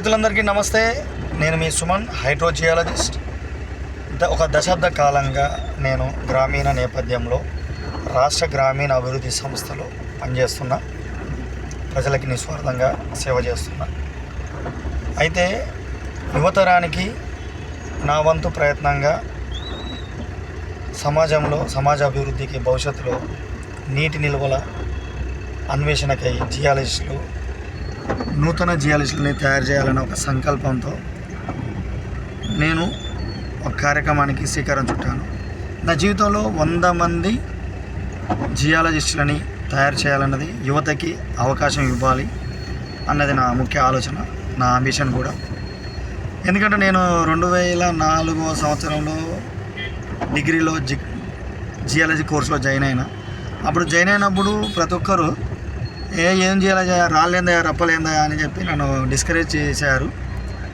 రైతులందరికీ నమస్తే. నేను మీ సుమన్ హైడ్రోజియాలజిస్ట్. ద- ఒక దశాబ్ద కాలంగా నేను గ్రామీణ నేపథ్యంలో రాష్ట్ర గ్రామీణ అభివృద్ధి సంస్థలో పనిచేస్తున్నా. ప్రజలకి నిస్వార్థంగా సేవ చేస్తున్నా. అయితే యువతరానికి నా వంతు ప్రయత్నంగా సమాజంలో సమాజ అభివృద్ధికి భవిష్యత్తులో నీటి నిల్వల అన్వేషణకై జియాలజిస్టులు నూతన జియాలజిస్టులని తయారు చేయాలన్న ఒక సంకల్పంతో నేను ఒక కార్యక్రమానికి శ్రీకారం చుట్టాను. నా జీవితంలో వంద మంది జియాలజిస్టులని తయారు చేయాలన్నది యువతకి అవకాశం ఇవ్వాలి అన్నది నా ముఖ్య ఆలోచన నా అంబిషన్ కూడా. ఎందుకంటే నేను రెండు వేల నాలుగో సంవత్సరంలో డిగ్రీలో జి జియాలజీ కోర్సులో జాయిన్ అయినా. అప్పుడు జాయిన్ అయినప్పుడు ప్రతి ఒక్కరు ఏ ఏం చేయాలి రాలేందా రప్పలేందా అని చెప్పి నన్ను డిస్కరేజ్ చేశారు.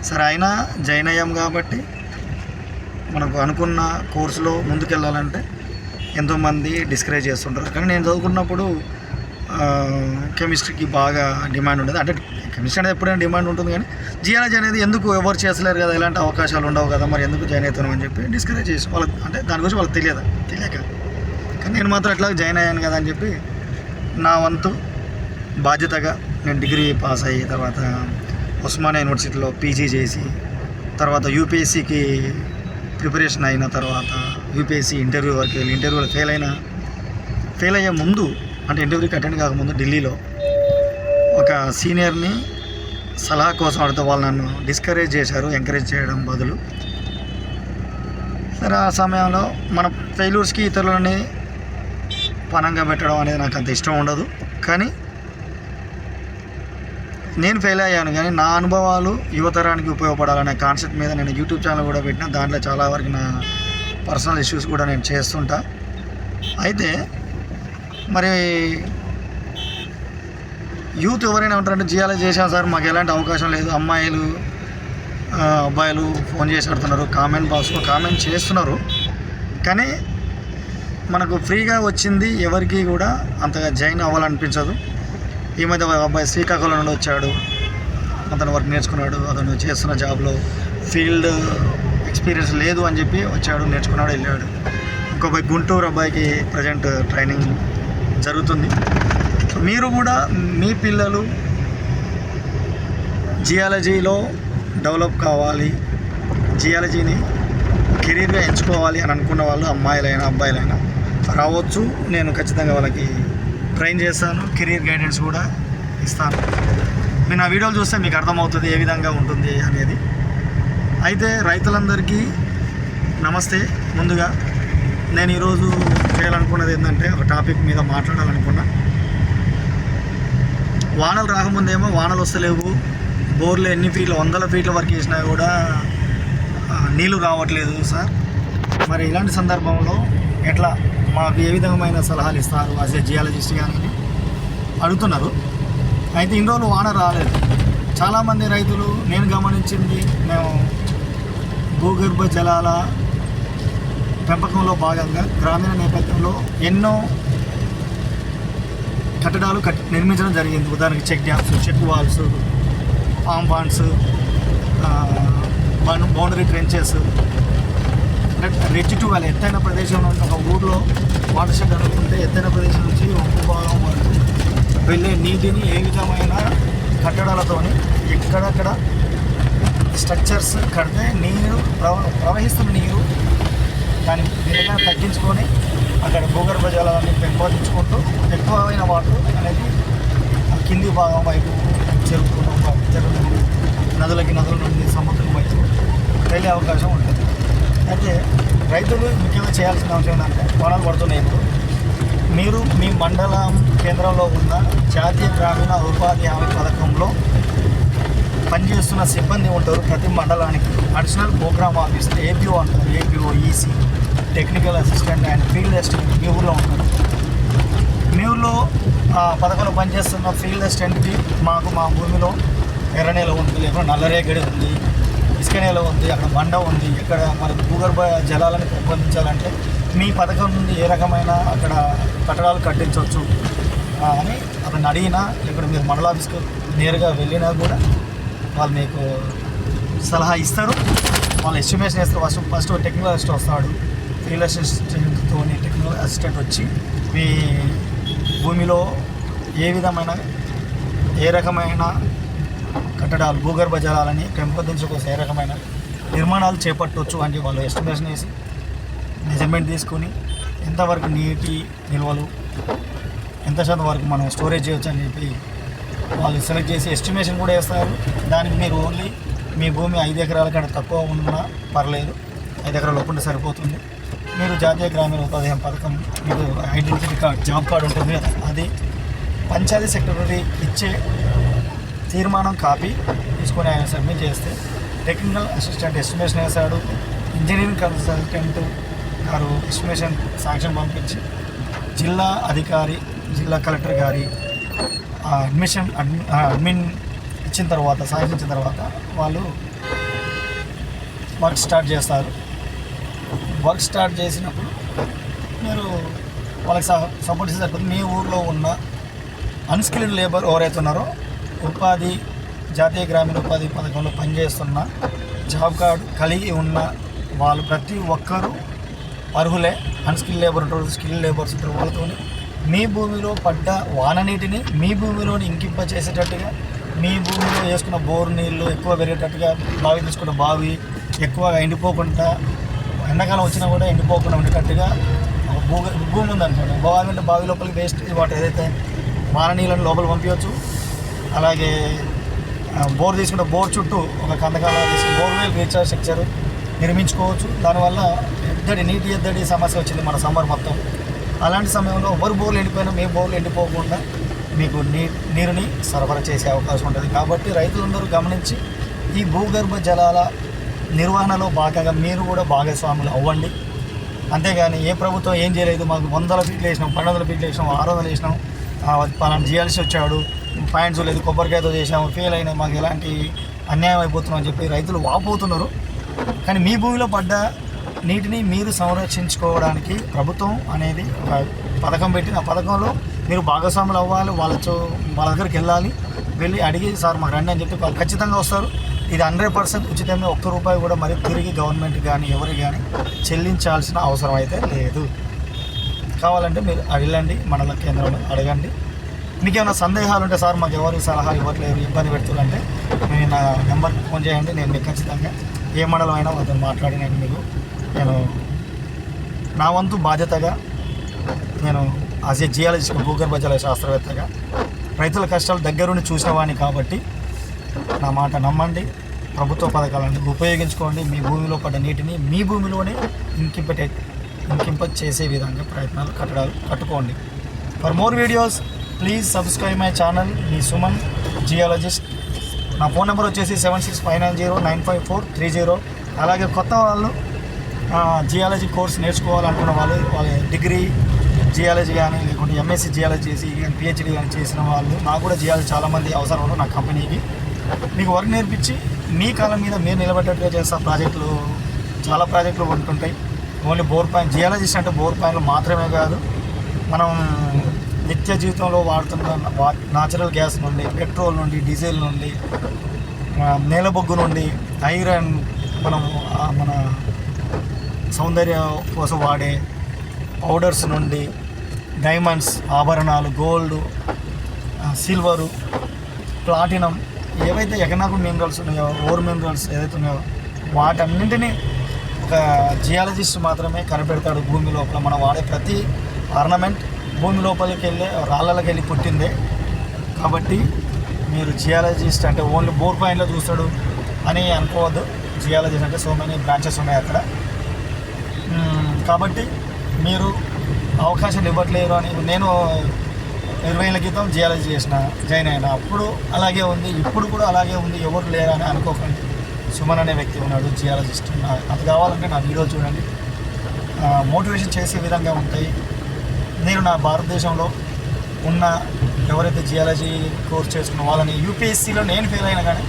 సరే అయినా జాయిన్ అయ్యాం కాబట్టి మనకు అనుకున్న కోర్సులో ముందుకెళ్ళాలంటే ఎంతోమంది డిస్కరేజ్ చేస్తుంటారు. కానీ నేను చదువుకున్నప్పుడు కెమిస్ట్రీకి బాగా డిమాండ్ ఉండేది. అంటే కెమిస్ట్రీ అనేది ఎప్పుడైనా డిమాండ్ ఉంటుంది కానీ జియాలజీ అనేది ఎందుకు ఎవరు చేస్తలేరు కదా? ఇలాంటి అవకాశాలు ఉండవు కదా? మరి ఎందుకు జాయిన్ అవుతాను అని చెప్పి డిస్కరేజ్ చేసి వాళ్ళకి అంటే దాని గురించి వాళ్ళకి తెలియదు? తెలియక. కానీ నేను మాత్రం ఎట్లా జాయిన్ అయ్యాను కదా అని చెప్పి నా వంతు బాధ్యతగా నేను డిగ్రీ పాస్ అయ్యి తర్వాత ఉస్మానియా యూనివర్సిటీలో పీజీ చేసి తర్వాత యూపీఎస్సికి ప్రిపరేషన్ అయిన తర్వాత యూపీఎస్సీ ఇంటర్వ్యూ వరకు వెళ్ళి ఇంటర్వ్యూలో ఫెయిల్ అయిన ఫెయిల్ అయ్యే ముందు అంటే ఇంటర్వ్యూకి అటెండ్ కాకముందు ఢిల్లీలో ఒక సీనియర్ని సలహా కోసం అడితే వాళ్ళు నన్ను డిస్కరేజ్ చేశారు ఎంకరేజ్ చేయడం బదులు. సరే ఆ సమయంలో మన ఫెయిల్యూర్స్కి ఇతరులని పనంగా పెట్టడం అనేది నాకు అంత ఇష్టం ఉండదు. కానీ నేను ఫెయిల్ అయ్యాను కానీ నా అనుభవాలు యువతరానికి ఉపయోగపడాలనే కాన్సెప్ట్ మీద నేను యూట్యూబ్ ఛానల్ కూడా పెట్టిన. దాంట్లో చాలా వరకు నా పర్సనల్ ఇష్యూస్ కూడా నేను చేస్తుంటా. అయితే మరి యూత్ ఎవరైనా ఉంటారంటే జియాలజీ చేశాను సార్ మాకు ఎలాంటి అవకాశం లేదు. అమ్మాయిలు అబ్బాయిలు ఫోన్ చేసి ఆడుతున్నారు కామెంట్ బాక్స్లో కామెంట్ చేస్తున్నారు. కానీ మనకు ఫ్రీగా వచ్చింది ఎవరికి కూడా అంతగా జాయిన్ అవ్వాలనిపించదు. ఈ మధ్య ఒక అబ్బాయి శ్రీకాకుళం నుండి వచ్చాడు. అతను వర్క్ నేర్చుకున్నాడు. అతను చేస్తున్న జాబ్లో ఫీల్డ్ ఎక్స్పీరియన్స్ లేదు అని చెప్పి వచ్చాడు నేర్చుకున్నాడు వెళ్ళాడు. ఇంకో అబ్బాయి గుంటూరు అబ్బాయికి ప్రజెంట్ ట్రైనింగ్ జరుగుతుంది. మీరు కూడా మీ పిల్లలు జియాలజీలో డెవలప్ కావాలి. జియాలజీని కెరీర్గా ఎంచుకోవాలి అని అనుకున్న వాళ్ళు అమ్మాయిలైనా అబ్బాయిలైనా రావచ్చు. నేను ఖచ్చితంగా వాళ్ళకి ట్రైన్ చేస్తాను కెరీర్ గైడెన్స్ కూడా ఇస్తాను. మీరు నా వీడియోలు చూస్తే మీకు అర్థమవుతుంది ఏ విధంగా ఉంటుంది అనేది. అయితే రైతులందరికీ నమస్తే. ముందుగా నేను ఈరోజు చేయాలనుకున్నది ఏంటంటే ఒక టాపిక్ మీద మాట్లాడాలనుకున్నా. వానలు రాకముందేమో వానలు వస్తలేవు. బోర్లు ఎన్ని ఫీట్లు వందల ఫీట్ల వరకు వేసినా కూడా నీళ్ళు నీళ్ళు రావట్లేదు సార్. మరి ఇలాంటి సందర్భంలో ఎట్లా మాకు ఏ విధమైన సలహాలు ఇస్తారు యాజ్ ఏ జియాలజిస్ట్ కానీ అడుగుతున్నారు. అయితే ఇన్ని రోజులు వాన రాలేదు. చాలామంది రైతులు నేను గమనించింది మేము భూగర్భ జలాల పెంపకంలో భాగంగా గ్రామీణ నేపథ్యంలో ఎన్నో కట్టడాలు కట్ నిర్మించడం జరిగింది. ఉదాహరణకి check dams check walls farm bunds boundary trenches రెచ్చి టు వాళ్ళ ఎత్తైన ప్రదేశంలో ఒక ఊర్లో వాటర్షెడ్ అనుకుంటే ఎత్తైన ప్రదేశం నుంచి ఉప్పు భాగం వరకు వెళ్ళే నీటిని ఏ విధమైన కట్టడాలతోని ఎక్కడక్కడ స్ట్రక్చర్స్ కడితే నీరు ప్రవ ప్రవహిస్తున్న నీరు దాని దీనిగా తగ్గించుకొని అక్కడ భూగర్భ జలాన్ని పెంపొందించుకుంటూ ఎక్కువైన వాటర్ అనేది కింది భాగం వైపు చెరువు జరుగుతుంది. నదులకి నదుల నుండి సముద్రం వైపు వెళ్ళే అవకాశం ఉంటుంది. అయితే రైతులు ముఖ్యంగా చేయాల్సిన అంశం ఏంటంటే పొలాలు పడుతున్నాయి ఇప్పుడు. మీరు మీ మండలం కేంద్రంలో ఉన్న జాతీయ గ్రామీణ ఉపాధి హామీ పథకంలో పనిచేస్తున్న సిబ్బంది ఉంటారు ప్రతి మండలానికి. అడిషనల్ ప్రోగ్రామ్ ఆఫీసర్ ఏపీఓ అంటారు APO EC technical assistant and field assistant మీ ఊర్లో ఉంటారు. మీ ఊర్లో ఆ పథకంలో పనిచేస్తున్న ఫీల్డ్ అసిస్టెంట్కి మాకు మా భూమిలో ఎర్ర నెల ఉంది లేకపోతే నల్లరేగడి ఉంది ఇసుక నేల ఉంది అక్కడ బండ ఉంది. ఇక్కడ మనకు భూగర్భ జలాలను పెంపొందించాలంటే మీ పథకం నుండి ఏ రకమైన అక్కడ కట్టడాలు కట్టించవచ్చు? అని అతను అడిగినా ఇక్కడ మీరు మండల ఆఫీస్కి నేరుగా వెళ్ళినా కూడా వాళ్ళు మీకు సలహా ఇస్తారు. వాళ్ళు ఎస్టిమేషన్ వేస్తారు. ఫస్ట్ ఫస్ట్ టెక్నికల్ అసిస్టెంట్ వస్తాడు. రియల్ అసిస్టెంట్తో టెక్నికల్ అసిస్టెంట్ వచ్చి మీ భూమిలో ఏ విధమైన ఏ రకమైన కట్టడాలు భూగర్భ జలాలని పెంపొందించుకోసం ఏ రకమైన నిర్మాణాలు చేపట్టవచ్చు అని వాళ్ళు ఎస్టిమేషన్ వేసి మెజర్మెంట్ తీసుకొని ఎంతవరకు నీటి నిల్వలు ఎంత శాతం వరకు మనం స్టోరేజ్ చేయొచ్చు అని చెప్పి వాళ్ళు సెలెక్ట్ చేసి ఎస్టిమేషన్ కూడా వేస్తారు. దానికి మీరు ఓన్లీ మీ భూమి ఐదు ఎకరాల కంటే తక్కువ ఉన్నా పర్లేదు. ఐదు ఎకరాలు ఒప్పుంటే సరిపోతుంది. మీరు జాతీయ గ్రామీణ ఉపాధి పథకం మీకు ఐడెంటిటీ కార్డ్ జాబ్ కార్డు ఉంటుంది అది పంచాయతీ సెక్రటరీ ఇచ్చే తీర్మానం కాపీ తీసుకొని ఆయన సబ్మిట్ చేస్తే టెక్నికల్ అసిస్టెంట్ ఎస్టిమేషన్ వేశాడు. ఇంజనీరింగ్ కన్సల్టెంట్ గారు ఎస్టిమేషన్ సాంక్షన్ పంపించి జిల్లా అధికారి జిల్లా కలెక్టర్ గారి ఆ, అడ్మిషన్ ఆ, అడ్మిన్ ఇచ్చిన తర్వాత సాధించిన ఇచ్చిన తర్వాత వాళ్ళు వర్క్ స్టార్ట్ చేస్తారు. వర్క్ స్టార్ట్ చేసినప్పుడు మీరు వాళ్ళకి సపోర్ట్ చేసే మీ ఊర్లో ఉన్న అన్స్కిల్డ్ లేబర్ ఎవరైతే ఉన్నారో ఉపాధి జాతీయ గ్రామీణ ఉపాధి పథకంలో పనిచేస్తున్న జాబ్ కార్డు కలిగి ఉన్న వాళ్ళు ప్రతి ఒక్కరూ అర్హులే. అన్స్కిల్ లేబర్ ఉంటారు స్కిల్ లేబర్స్ ఉంటారు వాళ్ళతో మీ భూమిలో పడ్డ వాన నీటిని మీ భూమిలోని ఇంకింప చేసేటట్టుగా మీ భూమిలో వేసుకున్న బోర్ నీళ్ళు ఎక్కువ పెరిగేటట్టుగా బావి తీసుకున్న బావి ఎక్కువగా ఎండిపోకుండా ఎండాకాలం వచ్చినా కూడా ఎండిపోకుండా ఉండేటట్టుగా భూ భూమి ఉందనుకోండి బావి అంటే బావి లోపలికి వేస్ట్ వాటర్ ఏదైతే వాన నీళ్ళని లోపల పంపించవచ్చు అలాగే బోర్ తీసుకుంటే బోర్ చుట్టూ ఒక కందకాల తీసుకుని బోర్ రీఛార్జ్ స్ట్రక్చర్ నిర్మించుకోవచ్చు. దానివల్ల ఎద్దడి నీటి ఎద్దడి సమస్య వచ్చింది మన సమ్మర్ మొత్తం. అలాంటి సమయంలో ఎవరు బోర్లు ఎండిపోయినా మీ బోర్లు ఎండిపోకుండా మీకు నీ నీరుని సరఫరా చేసే అవకాశం ఉంటుంది. కాబట్టి రైతులందరూ గమనించి ఈ భూగర్భ జలాల నిర్వహణలో భాగంగా మీరు కూడా భాగస్వాములు అవ్వండి. అంతేగాని ఏ ప్రభుత్వం ఏం చేయలేదు మాకు వందల ఫీట్లు వేసినాం పన్నెండు వందల ఫీట్లు వేసినాం ఆరు వందలు వేసినాం పలానా జియాల్సి వచ్చాడు పాయింట్స్ లేదు కొబ్బరికాయతో చేసాము ఫెయిల్ అయినాయి మాకు ఎలాంటి అన్యాయం అయిపోతున్నాం అని చెప్పి రైతులు వాపోతున్నారు. కానీ మీ భూమిలో పడ్డ నీటిని మీరు సంరక్షించుకోవడానికి ప్రభుత్వం అనేది ఒక పథకం పెట్టిన ఆ పథకంలో మీరు భాగస్వాములు అవ్వాలి వాళ్ళతో వాళ్ళ దగ్గరికి వెళ్ళాలి వెళ్ళి అడిగి సార్ మాకు రండి అని చెప్పి వాళ్ళు ఖచ్చితంగా వస్తారు. ఇది హండ్రెడ్ పర్సెంట్ ఉచితంగా ఒక్క రూపాయి కూడా మరి తిరిగి గవర్నమెంట్ కానీ ఎవరికి కానీ చెల్లించాల్సిన అవసరం అయితే లేదు. కావాలంటే మీరు అడగండి మండల కేంద్రంలో అడగండి. మీకేమైనా సందేహాలు ఉంటే సార్ మాకు ఎవరు సలహా ఇవ్వట్లేదు ఇబ్బంది పెడుతుందంటే మీరు నా నెంబర్కి ఫోన్ చేయండి నేను మీకు ఖచ్చితంగా ఏ మండలం అయినా వాళ్ళతో మాట్లాడి నేను మీకు నేను నా వంతు బాధ్యతగా నేను యాజ్ ఏ జియాలజిస్ట్ భూగర్భ జల శాస్త్రవేత్తగా రైతుల కష్టాలు దగ్గరుండి చూసిన వాడిని కాబట్టి నా మాట నమ్మండి. ప్రభుత్వ పథకాలను ఉపయోగించుకోండి. మీ భూమిలో పడ్డ నీటిని మీ భూమిలోనే ఇంకింపటే ఇంకింప చేసే విధంగా ప్రయత్నాలు కట్టడాలు కట్టుకోండి. For more videos please subscribe my channel me Suman geologist నా ఫోన్ నెంబర్ వచ్చేసి seven six five nine zero nine five four three zero అలాగే కొత్త వాళ్ళు జియాలజీ కోర్స్ నేర్చుకోవాలనుకున్న వాళ్ళు వాళ్ళ డిగ్రీ జియాలజీ కానీ లేకుంటే ఎంఎస్సీ జియాలజీ చేసి పిహెచ్డీ కానీ చేసిన వాళ్ళు నాకు కూడా జియాలజీ చాలామంది అవసరం ఉన్నారు నా కంపెనీకి. మీకు వర్క్ నేర్పించి మీ కాలం మీద మీరు నిలబెట్టేట్టుగా చేస్తా ప్రాజెక్టులు చాలా ప్రాజెక్టులు ఉంటుంటాయి ఓన్లీ బోర్ పాయింట్ జియాలజిస్ట్ అంటే బోర్ పాయింట్లు మాత్రమే కాదు. మనం నిత్య జీవితంలో వాడుతున్న నాచురల్ గ్యాస్ నుండి పెట్రోల్ నుండి డీజిల్ నుండి నేలబొగ్గు నుండి ఐరన్ మనం మన సౌందర్య కోసం వాడే పౌడర్స్ నుండి డైమండ్స్ ఆభరణాలు గోల్డ్ సిల్వరు ప్లాటినం ఏవైతే ఎకనామిక్ మినరల్స్ ఉన్నాయో ఓర్ మినరల్స్ ఏదైతే ఉన్నాయో వాటన్నింటినీ ఒక జియాలజిస్ట్ మాత్రమే కనిపెడతాడు. భూమి లోపల మనం వాడే ప్రతి ఆర్నమెంట్ భూమి లోపలికి వెళ్ళే రాళ్ళకి వెళ్ళి పుట్టిందే. కాబట్టి మీరు జియాలజిస్ట్ అంటే ఓన్లీ బోర్ పాయింట్లో చూస్తాడు అని అనుకోవద్దు. జియాలజిస్ట్ అంటే సో మెనీ బ్రాంచెస్ ఉన్నాయి అక్కడ. కాబట్టి మీరు అవకాశాలు ఇవ్వట్లేరు అని నేను ఇరవై ఏళ్ళ క్రితం జియాలజీ చేసిన జాయిన్ అయినా. అప్పుడు అలాగే ఉంది ఇప్పుడు కూడా అలాగే ఉంది ఎవరు లేరని అనుకోకండి. సుమన్ అనే వ్యక్తి ఉన్నాడు జియాలజిస్ట్ అది కావాలంటే నా వీడియో చూడండి. మోటివేషన్ చేసే విధంగా ఉంటాయి. నేను నా భారతదేశంలో ఉన్న ఎవరైతే జియాలజీ కోర్స్ చేసుకున్న వాళ్ళని యూపీఎస్సీలో నేను ఫెయిల్ అయినా కానీ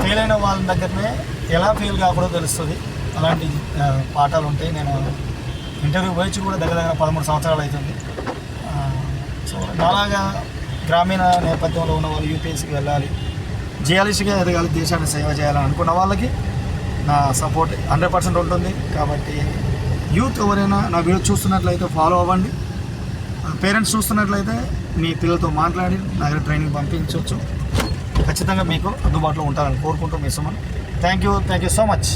ఫెయిల్ అయిన వాళ్ళ దగ్గరనే ఎలా ఫెయిల్ కాకూడదో తెలుస్తుంది. అలాంటి పాఠాలు ఉంటాయి. నేను ఇంటర్వ్యూ వచ్చి కూడా దగ్గర దగ్గర పదమూడు సంవత్సరాలు అవుతుంది. సో నాలాగా గ్రామీణ నేపథ్యంలో ఉన్న వాళ్ళు యూపీఎస్సీకి వెళ్ళాలి. జియాలజీగా ఎదగాలి దేశాన్ని సేవ చేయాలని అనుకున్న వాళ్ళకి నా సపోర్ట్ హండ్రెడ్ పర్సెంట్ ఉంటుంది. కాబట్టి యూత్ ఎవరైనా నా వీడియో చూస్తున్నట్లయితే ఫాలో అవ్వండి. పేరెంట్స్ చూస్తున్నట్లయితే మీ పిల్లలతో మాట్లాడి నా దగ్గర ట్రైనింగ్ పంపించవచ్చు. ఖచ్చితంగా మీకు అందుబాటులో ఉంటారని కోరుకుంటూ మీ Suman. Thank you thank you so much